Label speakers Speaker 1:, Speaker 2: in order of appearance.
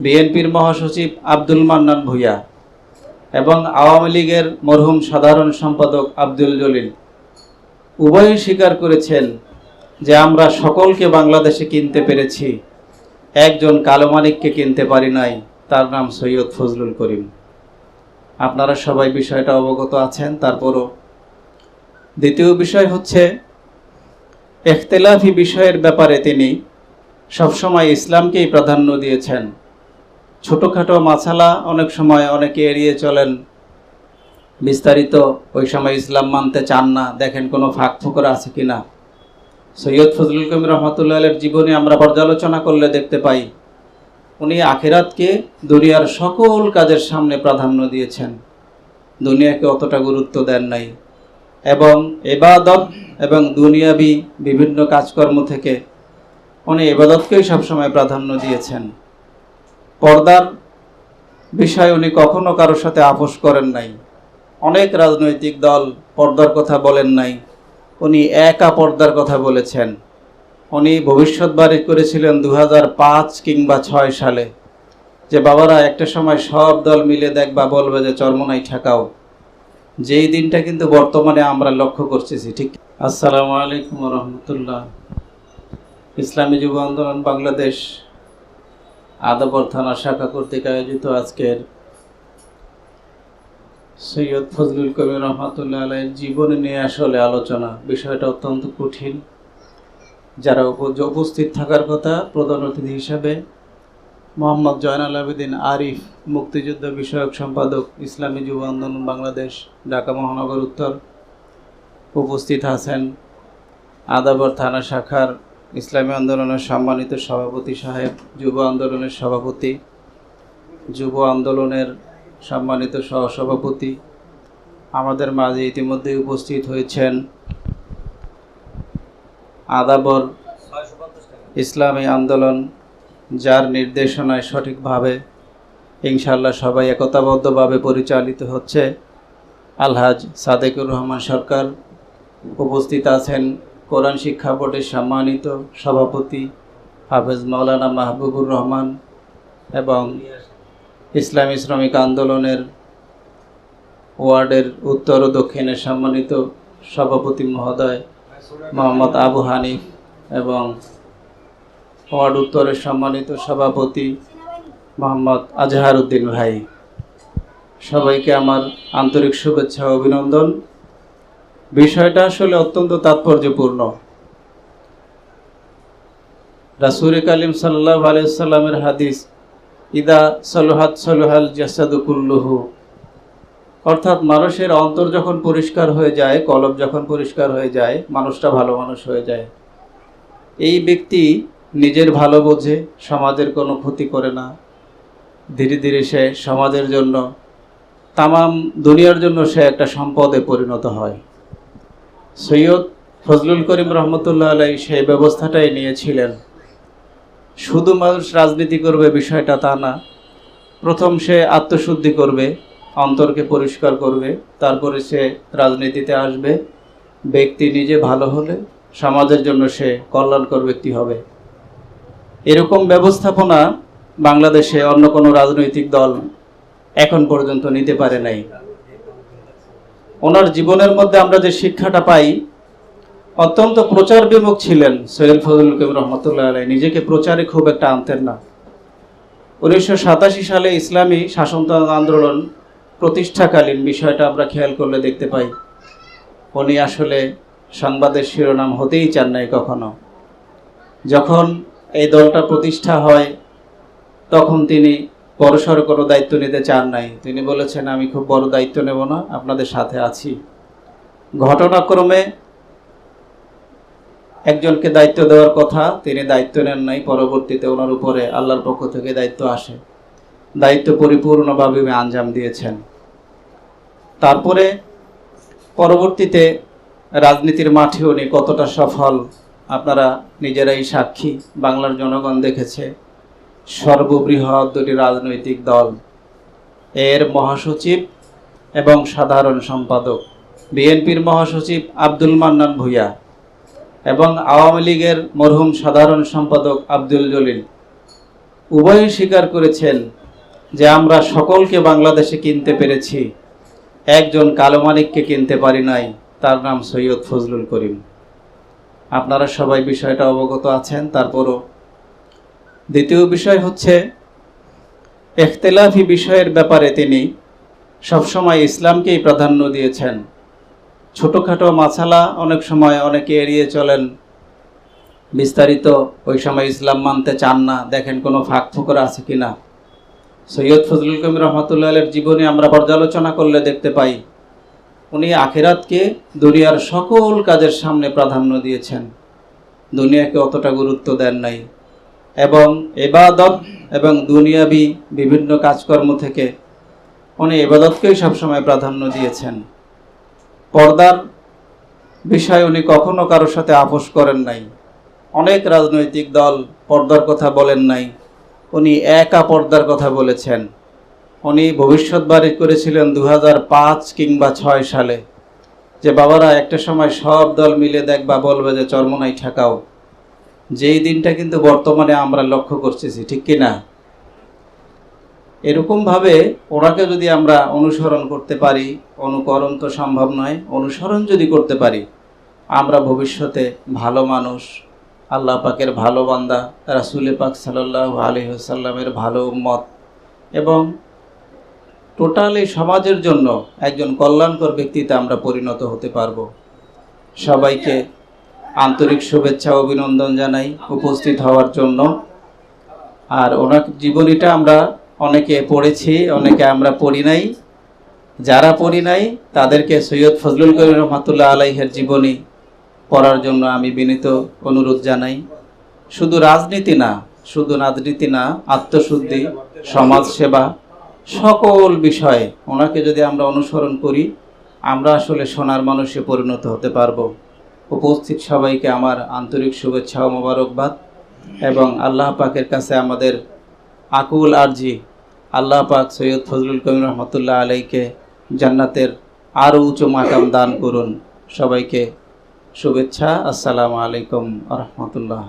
Speaker 1: বিএনপির মহাসচিব আব্দুল মান্নান ভূঁইয়া এবং আওয়ামী লীগের মরহুম সাধারণ সম্পাদক আব্দুল জলিল। উভয়ই স্বীকার করেছেন যে আমরা সকলকে বাংলাদেশে কিনতে পেরেছি। একজন কালো মানিককে কিনতে পারি নাই, তার নাম সৈয়দ ফজলুল করিম। আপনারা সবাই বিষয়টা অবগত আছেন, তারপরও দ্বিতীয় বিষয় হচ্ছে, এখতেলাফি বিষয়ের ব্যাপারে তিনি সবসময় ইসলামকেই প্রাধান্য দিয়েছেন। ছোটোখাটো মাছালা অনেক সময় অনেকে এড়িয়ে চলেন। বিস্তারিত, ওই সময় ইসলাম মানতে চান না, দেখেন কোনো ফাঁক ফোকর আছে কি না সৈয়দ ফজলুল কবির রহমতুল্লাহের জীবনে আমরা পর্যালোচনা করলে দেখতে পাই, উনি আখেরাতকে দুনিয়ার সকল কাজের সামনে প্রাধান্য দিয়েছেন। দুনিয়াকে অতটা গুরুত্ব দেন নাই। এবং এবাদত এবং দুনিয়াবি বিভিন্ন কাজকর্ম থেকে উনি এবাদতকেই সবসময় প্রাধান্য দিয়েছেন। পর্দার বিষয়ে উনি কখনো কারোর সাথে আপোষ করেন নাই। অনেক রাজনৈতিক দল পর্দার কথা বলেন নাই। উনি একা পর্দার কথা বলেছেন। উনি ভবিষ্যৎবাণী করেছিলেন দু পাঁচ কিংবা ছয় সালে যে, বাবারা, একটা সময় সব দল মিলে দেখবা বলবে যে, চরমনাই ঠেকাও। যেই দিনটা কিন্তু বর্তমানে আমরা লক্ষ্য করতেছি, ঠিক? আসসালামু আলাইকুম রহমতুল্লাহ। ইসলামী যুব আন্দোলন, বাংলাদেশ। আদাবর থানা শাখা কর্তৃক আয়োজিত আজকের সৈয়দ ফজলুল কবির রহমতুল্লাহ আলাইয়ের জীবনে নিয়ে আসলে আলোচনা। বিষয়টা অত্যন্ত কঠিন। যারা উপস্থিত থাকার কথা, প্রধান অতিথি হিসাবে মোহাম্মদ জয়নাল আবেদিন আরিফ, মুক্তিযুদ্ধ বিষয়ক সম্পাদক, ইসলামী যুব আন্দোলন বাংলাদেশ, ঢাকা মহানগর উত্তর, উপস্থিত আছেন আদাবর থানা শাখার ইসলামী আন্দোলনের সম্মানিত সভাপতি সাহেব, যুব আন্দোলনের সভাপতি, যুব আন্দোলনের সম্মানিত সহসভাপতি, আমাদের মাঝে ইতিমধ্যে উপস্থিত হয়েছেন আদাবর ইসলামী আন্দোলন, যার নির্দেশনায় সঠিকভাবে ইনশাল্লাহ সবাই একতাবদ্ধভাবে পরিচালিত হচ্ছে। আলহাজ সাদেকুর রহমান সরকার উপস্থিত আছেন। কোরআন শিক্ষা বোর্ডের সম্মানিত সভাপতি হাফেজ মাওলানা মাহবুবুর রহমান এবং ইসলামী শ্রমিক আন্দোলনের ওয়ার্ডের উত্তর ও দক্ষিণের সম্মানিত সভাপতি মহোদয় মোহাম্মদ আবু হানিফ এবং ওয়ার্ড উত্তরের সম্মানিত সভাপতি মোহাম্মদ আজহার উদ্দিন ভাই। সবাইকে আমার আন্তরিক শুভেচ্ছা অভিনন্দন। বিষয়টা আসলে অত্যন্ত তাৎপর্যপূর্ণ। রাসুল কালিম সাল্লাহ আলাইসাল্লামের হাদিস, ইদা সলহাত সলহাল জাসাদু কুল্লুহু। অর্থাৎ মানুষের অন্তর যখন পরিষ্কার হয়ে যায়, কলব যখন পরিষ্কার হয়ে যায়, মানুষটা ভালো মানুষ হয়ে যায়। এই ব্যক্তি নিজের ভালো বোঝে, সমাজের কোনো ক্ষতি করে না। ধীরে ধীরে সে সমাজের জন্য, তামাম দুনিয়ার জন্য সে একটা সম্পদে পরিণত হয়। সৈয়দ ফজলুল করিম রহমতুল্লাহ আলাই সেই ব্যবস্থাটাই নিয়েছিলেন। শুধু মানুষ রাজনীতি করবে বিষয়টা তা না, প্রথম সে আত্মশুদ্ধি করবে, অন্তরকে পরিষ্কার করবে, তারপরে সে রাজনীতিতে আসবে, ব্যক্তি নিজে ভালো হলে সমাজের জন্য সে কল্যাণকর ব্যক্তি হবে। এরকম ব্যবস্থাপনা বাংলাদেশে অন্য কোনো রাজনৈতিক দল এখন পর্যন্ত নিতে পারে নাই। ওনার জীবনের মধ্যে আমরা যে শিক্ষাটা পাই, অত্যন্ত প্রচার বিমুখ ছিলেন সৈয়দ ফজলুল কবির রহমতুল্লাহ আলাই নিজেকে প্রচারে খুব একটা আনতেন না। উনিশশো সাতাশি সালে ইসলামী শাসনতন্ত্র আন্দোলন প্রতিষ্ঠাকালীন বিষয়টা আমরা খেয়াল করলে দেখতে পাই। উনি আসলে সংবাদের শিরোনাম হতেই চান নাই কখনো। যখন এই দলটা প্রতিষ্ঠা হয়, তখন তিনি বড়সড় কোনো দায়িত্ব নিতে চান নাই। তিনি বলেছেন, আমি খুব বড় দায়িত্ব নেব না, আপনাদের সাথে আছি। ঘটনাক্রমে একজনকে দায়িত্ব দেওয়ার কথা তিনি দায়িত্ব নেন নাই, পরবর্তীতে ওনার উপরে আল্লাহর পক্ষ থেকে দায়িত্ব আসে। দায়িত্ব পরিপূর্ণভাবে আঞ্জাম দিয়েছেন। তারপরে পরবর্তীতে রাজনীতির মাঠে উনি কতটা সফল, আপনারা নিজেরাই সাক্ষী, বাংলার জনগণ দেখেছে। সর্ববৃহৎ দুটি রাজনৈতিক দল, এর মহাসচিব এবং সাধারণ সম্পাদক, বিএনপির মহাসচিব আব্দুল মান্নান ভূঁইয়া এবং আওয়ামী লীগের মরহুম সাধারণ সম্পাদক আব্দুল জলিল। উভয়ই স্বীকার করেছেন যে আমরা সকলকে বাংলাদেশে কিনতে পেরেছি, একজন কালো মানিককে কিনতে পারি নাই, তার নাম সৈয়দ ফজলুল করিম। আপনারা সবাই বিষয়টা অবগত আছেন, তারপরও দ্বিতীয় বিষয় হচ্ছে, এখতেলাফি বিষয়ের ব্যাপারে তিনি সবসময় ইসলামকেই প্রাধান্য দিয়েছেন। ছোটোখাটো মাছালা অনেক সময় অনেকে এড়িয়ে চলেন। বিস্তারিত ওই সময় ইসলাম মানতে চান না, দেখেন কোনো ফাঁক ফোকর আছে কি না সৈয়দ ফজলুল কবির রহমতুল্লাহের জীবনে আমরা পর্যালোচনা করলে দেখতে পাই, উনি আখেরাতকে দুনিয়ার সকল কাজের সামনে প্রাধান্য দিয়েছেন। দুনিয়াকে অতটা গুরুত্ব দেন নাই। এবং এবাদত এবং দুনিয়াবি বিভিন্ন কাজকর্ম থেকে উনি এবাদতকেই সবসময় প্রাধান্য দিয়েছেন। পর্দার বিষয়ে উনি কখনো কারোর সাথে আপোষ করেন নাই। অনেক রাজনৈতিক দল পর্দার কথা বলেন নাই। উনি একা পর্দার কথা বলেছেন। উনি ভবিষ্যৎবাণী করেছিলেন দু পাঁচ কিংবা ছয় সালে। যে বাবারা একটা সময় সব দল মিলে দেখবা বলবে যে চর্মনাই ঠেকাও। যেই দিনটা কিন্তু বর্তমানে আমরা লক্ষ্য করতেছি, ঠিক কি না এরকমভাবে ওনাকে যদি আমরা অনুসরণ করতে পারি, অনুকরণ তো সম্ভব নয়, অনুসরণ যদি করতে পারি, আমরা ভবিষ্যতে ভালো মানুষ, আল্লাহ পাকের ভালো বান্দা রাসুলে পাক সাল্লাহ আলহিহাসাল্লামের ভালো উম্মত এবং টোটালি সমাজের জন্য একজন কল্যাণকর ব্যক্তিতে আমরা পরিণত হতে পারব। সবাইকে আন্তরিক শুভেচ্ছা, অভিনন্দন জানাই উপস্থিত হওয়ার জন্য। আর ওনার জীবনীটা আমরা অনেকে পড়েছি, অনেকে আমরা পড়ি নাই। যারা পড়ি নাই, তাদেরকে সৈয়দ ফজলুল করিম রহমাতুল্লাহ আলাইহের জীবনী পড়ার জন্য আমি বিনীত অনুরোধ জানাই। শুধু রাজনীতি না, শুধু রাজনীতি না, আত্মশুদ্ধি সমাজ সেবা সকল বিষয়ে ওনাকে যদি আমরা অনুসরণ করি, আমরা আসলে সোনার মানুষে পরিণত হতে পারব। উপস্থিত সবাইকে আমার আন্তরিক শুভেচ্ছা ও মোবারকবাদ এবং আল্লাহ পাকের কাছে আমাদের আকুল আরজি। আল্লাহ পাক সৈয়দ ফজলুল কবির রহমতুল্লাহ আলাইকে জান্নাতের আরও উঁচু মাকাম দান করুন। সবাইকে শুভেচ্ছা। আসসালামু আলাইকুম রহমতুল্লাহ।